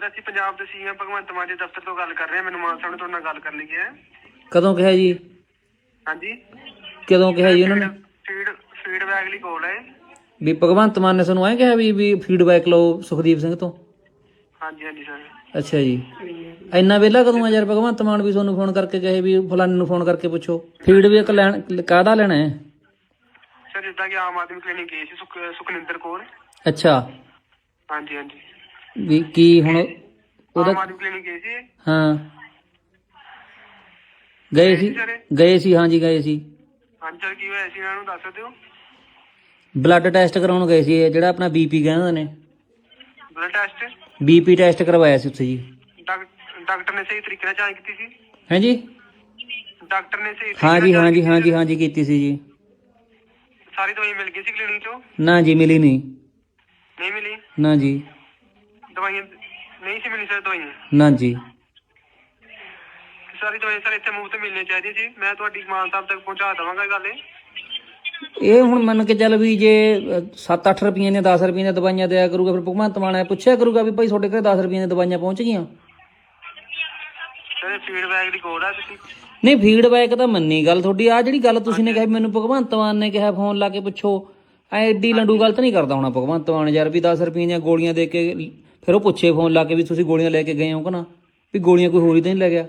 Sir ਅਸੀਂ ਪੰਜਾਬ ਦੇ CM Bhagwant Mann ਦੇ ਦਫ਼ਤਰ ਤੋਂ ਗੱਲ ਕਰ ਰਹੇ ਹਾਂ। ਮੈਨੂੰ ਮਾਨ ਸਾਹਿਬ ਨੇ ਤੁਹਾਡੇ ਨਾਲ ਗੱਲ ਕਰਨੀ ਹੈ। ਕਦੋਂ ਕਿਹਾ ਜੀ? ਹਾਂਜੀ। ਕਦੋਂ ਕਿਹਾ ਜੀ ਉਹਨਾਂ ਨੇ? ਫੀਡ ਫੀਡਬੈਕ ਲਈ ਕੋਲ ਹੈ। ਵੀ ਭਗਵੰਤ ਮਾਨ ਨੇ ਸਾਨੂੰ ਐਂ ਕਿਹਾ ਵੀ ਵੀ ਫੀਡਬੈਕ ਲਓ ਸੁਖਦੀਪ ਸਿੰਘ ਤੋਂ? ਹਾਂਜੀ ਹਾਂਜੀ ਸਰ। ਅੱਛਾ ਜੀ। ਇੰਨਾ ਵੇਲਾ ਕਦੋਂ ਆ ਯਾਰ ਭਗਵੰਤ ਮਾਨ ਵੀ ਤੁਹਾਨੂੰ ਫੋਨ ਕਰਕੇ ਕਹੇ ਵੀ ਫਲਾਣੇ ਨੂੰ ਫੋਨ ਕਰਕੇ ਪੁੱਛੋ। ਫੀਡਬੈਕ ਲੈਣ ਕਾਹਦਾ ਲੈਣਾ ਹੈ? ਸਰ ਜਿੱਦਾਂ ਕਿ ਆਮ ਆਦਮੀ ਕਲੀਨਿਕ ਗਏ ਸੀ ਸੁਖ ਸੁਖਨਿੰਦਰ ਕੌਰ। ਅੱਛਾ। ਹਾਂਜੀ ਹਾਂਜੀ। ਵੀ ਕੀ ਹੁਣ ਉਹਦਾ ਆਮ ਆਦਮੀ ਕਲੀਨਿਕ ਗਏ ਸੀ। ਹਾਂ। ਗਏ ਸੀ ਗਏ ਸੀ ਹਾਂ ਜੀ ਗਏ ਸੀ। ਹਾਂਜੀ ਸਰ ਕੀ ਹੋਇਆ ਸੀ ਇਹਨਾਂ ਨੂੰ ਦੱਸ ਸਕਦੇ ਹੋ ਬਲੱਡ ਟੈਸਟ ਕਰਾਉਣ ਗਏ ਸੀ ਇਹ ਜਿਹੜਾ ਆਪਣਾ ਬੀਪੀ ਕਹਿੰਦੇ ਨੇ। ਬਲੱਡ ਟੈਸਟ ਬੀਪੀ ਟੈਸਟ ਕਰਵਾਇਆ ਸੀ ਉੱਥੇ ਜੀ। ਡਾਕਟਰ ਨੇ ਸਹੀ ਤਰੀਕੇ ਨਾਲ ਜਾਂਚ ਕੀਤੀ ਸੀ? ਹੈ ਜੀ ਡਾਕਟਰ ਨੇ ਸਹੀ ਤਰੀਕੇ ਹਾਂ ਨਾਲ ਜੀ ਜਾਂਚ ਹਾਂ ਜੀ ਕੀਤੀ ਹਾਂ ਜੀ ਸੀ? ਹਾਂ ਜੀ ਕੀਤੀ ਸੀ ਜੀ। ਸਾਰੀ ਦਵਾਈ ਮਿਲ ਗਈ ਸੀ ਕਲੀਨਿਕ ਚੋਂ? ਨਾ ਜੀ ਮਿਲੀ ਨਹੀਂ। ਨਹੀਂ ਮਿਲੀ? ਨਾ ਜੀ। ਦਵਾਈਆਂ ਨਹੀਂ ਸੀ ਮਿਲੀ ਸਰ ਦਵਾਈਆਂ। ਨਾ ਜੀ। ਸਾਰੀ ਦਵਾਈ ਸਰ ਇੱਥੇ ਮੁਫਤ ਮਿਲਣੀ ਚਾਹੀਦੀ ਸੀ ਮੈਂ ਤੁਹਾਡੀ ਮਾਨ ਸਾਹਿਬ ਤੱਕ ਪਹੁੰਚਾ ਦੇਵਾਂਗਾ ਗੱਲ। ਇਹ ਇਹ ਹੁਣ ਮੰਨ ਕੇ ਚੱਲ ਵੀ ਜੇ 7-8 ਰੁਪਈਏ ਦੀਆਂ 10 ਰੁਪਈਏ ਦੀਆਂ ਦਵਾਈਆਂ ਦਿਆ ਕਰੂਗਾ ਫਿਰ ਭਗਵੰਤ ਮਾਨ ਪੁੱਛਿਆ ਕਰੂਗਾ ਵੀ ਭਾਈ ਤੁਹਾਡੇ ਘਰੇ 10 ਰੁਪਈਏ ਦੀਆਂ ਦਵਾਈਆਂ ਪਹੁੰਚ ਗਈਆਂ? ਸਰ ਫੀਡਬੈਕ ਦੀ ਕੋਡ ਆ ਤੁਸੀਂ। ਨਹੀਂ ਫੀਡਬੈਕ ਤਾਂ ਮੰਨੀ ਗੱਲ ਤੁਹਾਡੀ। ਆ ਜਿਹੜੀ ਗੱਲ ਤੁਸੀਂ ਨੇ ਕਿਹਾ ਮੈਨੂੰ ਭਗਵੰਤ ਮਾਨ ਨੇ ਕਿਹਾ ਫੋਨ ਲਾ ਕੇ ਪੁੱਛੋ। ਐ ਐਡੀ ਲੰਡੂ ਗਲਤ ਨਹੀਂ ਕਰਦਾ ਹੋਣਾ ਭਗਵੰਤ ਮਾਨ ਯਾਰ ਵੀ 10 ਰੁਪਈਏ ਦੀਆਂ ਗੋਲੀਆਂ ਦੇ ਕੇ ਫਿਰ ਉਹ ਪੁੱਛੇ ਫੋਨ ਲਾ ਕੇ ਵੀ ਤੁਸੀਂ ਗੋਲੀਆਂ ਲੈ ਕੇ ਗਏ ਹੋ ਕਿ ਨਾ? ਵੀ ਗੋਲੀਆਂ ਕੋਈ ਹੋਰ ਹੀ ਤਾਂ ਨਹੀਂ ਲੈ ਗਿਆ?